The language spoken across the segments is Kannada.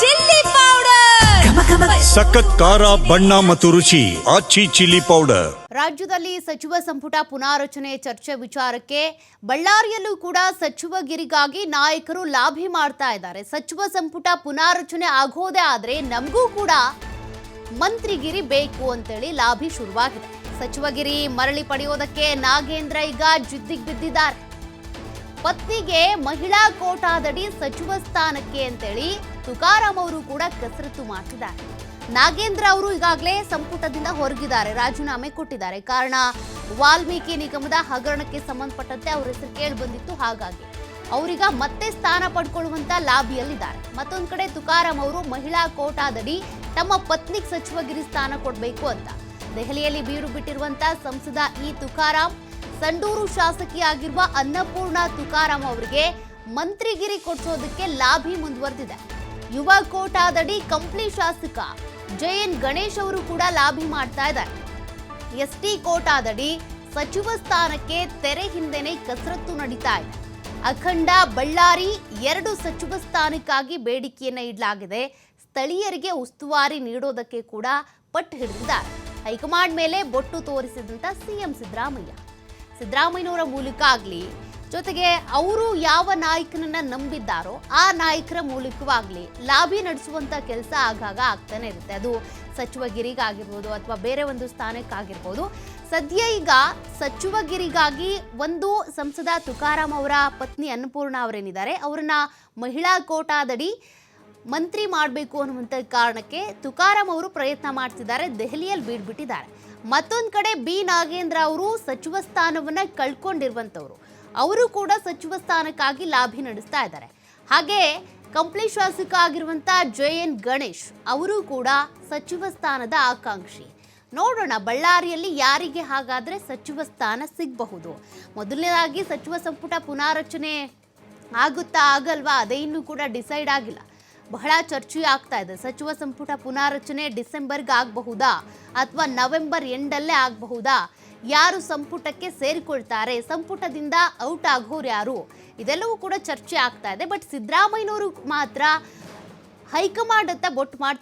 Chilli powder. ಸಖತ್ ಖಾರ ಬಣ್ಣ ಮತ್ತು ರುಚಿ ಆಚಿ ಚಿಲ್ಲಿ ಪೌಡರ್. ರಾಜ್ಯದಲ್ಲಿ ಸಚಿವ ಸಂಪುಟ ಪುನಾರಚನೆ ಚರ್ಚೆ ವಿಚಾರಕ್ಕೆ ಬಳ್ಳಾರಿಯಲ್ಲೂ ಕೂಡ ಸಚಿವಗಿರಿಗಾಗಿ ನಾಯಕರು ಲಾಭಿ ಮಾಡ್ತಾ ಇದ್ದಾರೆ. ಸಚಿವ ಸಂಪುಟ ಪುನಾರಚನೆ ಆಗೋದೇ ಆದ್ರೆ ನಮಗೂ ಕೂಡ ಮಂತ್ರಿಗಿರಿ ಬೇಕು ಅಂತೇಳಿ ಲಾಭಿ ಶುರುವಾಗಿದೆ. ಸಚಿವಗಿರಿ ಮರಳಿ ಪಡೆಯೋದಕ್ಕೆ ನಾಗೇಂದ್ರ ಈಗ ಜಿದ್ದಿಗೆ ಬಿದ್ದಿದ್ದಾರೆ. ಪತ್ನಿಗೆ ಮಹಿಳಾ ಕೋಟಾದಡಿ ಸಚಿವ ಸ್ಥಾನಕ್ಕೆ ಅಂತೇಳಿ ತುಕಾರಾಂ ಅವರು ಕೂಡ ಕಸರತ್ತು ಮಾಡ್ತಿದ್ದಾರೆ. ನಾಗೇಂದ್ರ ಅವರು ಈಗಾಗಲೇ ಸಂಪುಟದಿಂದ ಹೊರಗಿದ್ದಾರೆ, ರಾಜೀನಾಮೆ ಕೊಟ್ಟಿದ್ದಾರೆ. ಕಾರಣ, ವಾಲ್ಮೀಕಿ ನಿಗಮದ ಹಗರಣಕ್ಕೆ ಸಂಬಂಧಪಟ್ಟಂತೆ ಅವ್ರ ಹೆಸರು ಕೇಳಿ ಬಂದಿತ್ತು. ಹಾಗಾಗಿ ಅವರೀಗ ಮತ್ತೆ ಸ್ಥಾನ ಪಡ್ಕೊಳ್ಳುವಂತ ಲಾಬಿಯಲ್ಲಿದ್ದಾರೆ. ಮತ್ತೊಂದು ಕಡೆ ತುಕಾರಾಂ ಅವರು ಮಹಿಳಾ ಕೋಟಾದಡಿ ತಮ್ಮ ಪತ್ನಿಗೆ ಸಚಿವಗಿರಿ ಸ್ಥಾನ ಕೊಡಬೇಕು ಅಂತ. ದೆಹಲಿಯಲ್ಲಿ ಬೀರು ಬಿಟ್ಟಿರುವಂತಹ ಸಂಸದ ಇ ತುಕಾರಾಂ ಸಂಡೂರು ಶಾಸಕಿಯಾಗಿರುವ ಅನ್ನಪೂರ್ಣ ತುಕಾರಾಂ ಅವರಿಗೆ ಮಂತ್ರಿಗಿರಿ ಕೊಡಿಸೋದಕ್ಕೆ ಲಾಭಿ ಮುಂದುವರೆದಿದೆ. ಯುವ ಕೋಟಾದಡಿ ಕಂಪ್ಲಿ ಶಾಸಕ ಜೆ ಎನ್ ಗಣೇಶ್ ಅವರು ಕೂಡ ಲಾಭಿ ಮಾಡ್ತಾ ಇದ್ದಾರೆ. ಎಸ್ಟಿ ಕೋಟಾದಡಿ ಸಚಿವ ಸ್ಥಾನಕ್ಕೆ ತೆರೆ ಹಿಂದೆನೆ ಕಸರತ್ತು ನಡೀತಾ ಇದೆ. ಅಖಂಡ ಬಳ್ಳಾರಿ ಎರಡು ಸಚಿವ ಸ್ಥಾನಕ್ಕಾಗಿ ಬೇಡಿಕೆಯನ್ನ ಇಡಲಾಗಿದೆ. ಸ್ಥಳೀಯರಿಗೆ ಉಸ್ತುವಾರಿ ನೀಡೋದಕ್ಕೆ ಕೂಡ ಪಟ್ಟು ಹಿಡಿದಿದ್ದಾರೆ. ಹೈಕಮಾಂಡ್ ಮೇಲೆ ಬೊಟ್ಟು ತೋರಿಸಿದಂತ ಸಿಎಂ ಸಿದ್ದರಾಮಯ್ಯ. ಸಿದ್ದರಾಮಯ್ಯನವರ ಮೂಲಕ ಆಗಲಿ, ಜೊತೆಗೆ ಅವರು ಯಾವ ನಾಯಕನನ್ನ ನಂಬಿದ್ದಾರೋ ಆ ನಾಯಕರ ಮೂಲಕವಾಗಲಿ ಲಾಬಿ ನಡೆಸುವಂತ ಕೆಲಸ ಆಗಾಗ ಆಗ್ತಾನೆ ಇರುತ್ತೆ. ಅದು ಸಚಿವಗಿರಿಗಾಗಿರ್ಬೋದು ಅಥವಾ ಬೇರೆ ಒಂದು ಸ್ಥಾನಕ್ಕಾಗಿರ್ಬೋದು. ಸದ್ಯ ಈಗ ಸಚಿವಗಿರಿಗಾಗಿ ಒಂದು ಸಂಸದ ತುಕಾರಾಮ್ ಅವರ ಪತ್ನಿ ಅನ್ನಪೂರ್ಣ ಅವರೇನಿದ್ದಾರೆ, ಅವರನ್ನ ಮಹಿಳಾ ಕೋಟಾದಡಿ ಮಂತ್ರಿ ಮಾಡಬೇಕು ಅನ್ನುವಂಥ ಕಾರಣಕ್ಕೆ ತುಕಾರಾಂ ಅವರು ಪ್ರಯತ್ನ ಮಾಡ್ತಿದ್ದಾರೆ, ದೆಹಲಿಯಲ್ಲಿ ಬೀಡ್ಬಿಟ್ಟಿದ್ದಾರೆ ಮತ್ತೊಂದು ಕಡೆ ಬಿ. ನಾಗೇಂದ್ರ ಅವರು ಸಚಿವ ಸ್ಥಾನವನ್ನು ಕಳ್ಕೊಂಡಿರುವಂಥವ್ರು ಅವರು ಕೂಡ ಸಚಿವ ಸ್ಥಾನಕ್ಕಾಗಿ ಲಾಭಿ ನಡೆಸ್ತಾ ಇದ್ದಾರೆ. ಹಾಗೆ ಕಂಪ್ಲಿ ಶಾಸಕ ಆಗಿರುವಂಥ ಜೆ ಎನ್ ಗಣೇಶ್ ಅವರು ಕೂಡ ಸಚಿವ ಸ್ಥಾನದ ಆಕಾಂಕ್ಷಿ. ನೋಡೋಣ, ಬಳ್ಳಾರಿಯಲ್ಲಿ ಯಾರಿಗೆ ಹಾಗಾದರೆ ಸಚಿವ ಸ್ಥಾನ ಸಿಗಬಹುದು? ಮೊದಲನೇದಾಗಿ ಸಚಿವ ಸಂಪುಟ ಪುನಾರಚನೆ ಆಗುತ್ತಾ ಆಗಲ್ವಾ? ಅದೇ ಇನ್ನೂ ಕೂಡ ಡಿಸೈಡ್ ಆಗಿಲ್ಲ. ಬಹಳ ಚರ್ಚೆ ಆಗ್ತಾ ಇದೆ. ಸಚಿವ ಸಂಪುಟ ಪುನಾರಚನೆ ಡಿಸೆಂಬರ್ಗೆ ಆಗಬಹುದಾ ಅಥವಾ ನವೆಂಬರ್ ಎಂಡಲ್ಲೇ ಆಗಬಹುದಾ? ಯಾರು ಸಂಪುಟಕ್ಕೆ ಸೇರಿಕೊಳ್ತಾರೆ? ಸಂಪುಟದಿಂದ ಔಟ್ ಆಗೋರು ಯಾರು? ಇದೆಲ್ಲವೂ ಕೂಡ ಚರ್ಚೆ ಆಗ್ತಾ ಇದೆ. ಬಟ್ ಸಿದ್ದರಾಮಯ್ಯನವರು ಮಾತ್ರ ಹೈಕಮಾಂಡ್ ಅಂತ ಬೊಟ್ಟು ಮಾಡಿ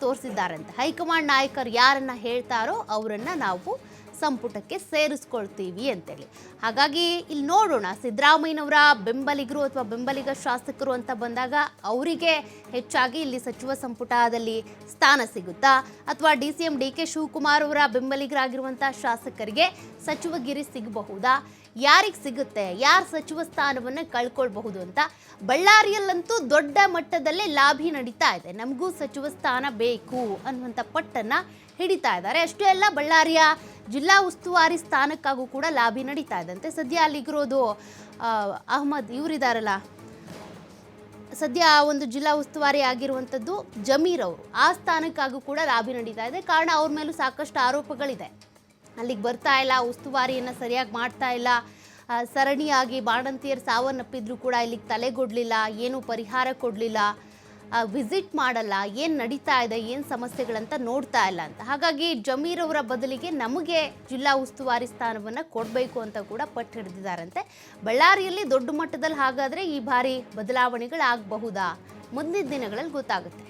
ಅಂತ ಹೈಕಮಾಂಡ್ ನಾಯಕರು ಯಾರನ್ನ ಹೇಳ್ತಾರೋ ಅವರನ್ನು ನಾವು ಸಂಪುಟಕ್ಕೆ ಸೇರಿಸ್ಕೊಳ್ತೀವಿ ಅಂತೇಳಿ. ಹಾಗಾಗಿ ಇಲ್ಲಿ ನೋಡೋಣ, ಸಿದ್ದರಾಮಯ್ಯನವರ ಬೆಂಬಲಿಗರು ಅಥವಾ ಬೆಂಬಲಿಗ ಶಾಸಕರು ಅಂತ ಬಂದಾಗ ಅವರಿಗೆ ಹೆಚ್ಚಾಗಿ ಇಲ್ಲಿ ಸಚಿವ ಸಂಪುಟದಲ್ಲಿ ಸ್ಥಾನ ಸಿಗುತ್ತಾ? ಅಥವಾ D C M D K Shivakumar ಅವರ ಬೆಂಬಲಿಗರಾಗಿರುವಂಥ ಶಾಸಕರಿಗೆ ಸಚಿವಗಿರಿ ಸಿಗಬಹುದಾ? ಯಾರಿಗೆ ಸಿಗುತ್ತೆ? ಯಾರು ಸಚಿವ ಸ್ಥಾನವನ್ನು ಕಳ್ಕೊಳ್ಬಹುದು ಅಂತ ಬಳ್ಳಾರಿಯಲ್ಲಂತೂ ದೊಡ್ಡ ಮಟ್ಟದಲ್ಲೇ ಲಾಭಿ ನಡೀತಾ ಇದೆ. ನಮಗೂ ಸಚಿವ ಸ್ಥಾನ ಬೇಕು ಅನ್ನುವಂಥ ಪಟ್ಟನ್ನ ಹಿಡಿತಾ ಇದ್ದಾರೆ. ಅಷ್ಟೇ ಅಲ್ಲ, ಬಳ್ಳಾರಿಯ ಜಿಲ್ಲಾ ಉಸ್ತುವಾರಿ ಸ್ಥಾನಕ್ಕಾಗೂ ಕೂಡ ಲಾಭಿ ನಡೀತಾ ಇದಂತೆ ಸದ್ಯ ಅಲ್ಲಿಗಿರೋದು ಅಹಮದ್ ಇವರಿದ್ದಾರಲ್ಲ ಸದ್ಯ ಆ ಒಂದು ಜಿಲ್ಲಾ ಉಸ್ತುವಾರಿ ಆಗಿರುವಂಥದ್ದು ಜಮೀರ್ ಅವರು. ಆ ಸ್ಥಾನಕ್ಕಾಗೂ ಕೂಡ ಲಾಭಿ ನಡೀತಾ ಇದೆ. ಕಾರಣ ಅವ್ರ ಮೇಲೂ ಸಾಕಷ್ಟು ಆರೋಪಗಳಿದೆ. ಅಲ್ಲಿಗೆ ಬರ್ತಾ ಇಲ್ಲ, ಉಸ್ತುವಾರಿಯನ್ನು ಸರಿಯಾಗಿ ಮಾಡ್ತಾ ಇಲ್ಲ. ಸರಣಿಯಾಗಿ ಬಾಣಂತಿಯರು ಸಾವನ್ನಪ್ಪಿದ್ರು ಕೂಡ ಇಲ್ಲಿಗೆ ತಲೆಗೊಡಲಿಲ್ಲ ಏನು ಪರಿಹಾರ ಕೊಡಲಿಲ್ಲ. ವಿಸಿಟ್ ಮಾಡಲ್ಲ, ಏನು ನಡೀತಾ ಇದೆ, ಏನು ಸಮಸ್ಯೆಗಳಂತ ನೋಡ್ತಾ ಇಲ್ಲ ಅಂತ. ಹಾಗಾಗಿ ಜಮೀರ್ ಅವರ ಬದಲಿಗೆ ನಮಗೆ ಜಿಲ್ಲಾ ಉಸ್ತುವಾರಿ ಸ್ಥಾನವನ್ನು ಕೊಡಬೇಕು ಅಂತ ಕೂಡ ಪಟ್ಟು ಹಿಡಿದಿದ್ದಾರಂತೆ. ಬಳ್ಳಾರಿಯಲ್ಲಿ ದೊಡ್ಡ ಮಟ್ಟದಲ್ಲಿ ಹಾಗಾದರೆ ಈ ಬಾರಿ ಬದಲಾವಣೆಗಳಾಗಬಹುದಾ? ಮುಂದಿನ ದಿನಗಳಲ್ಲಿ ಗೊತ್ತಾಗುತ್ತೆ.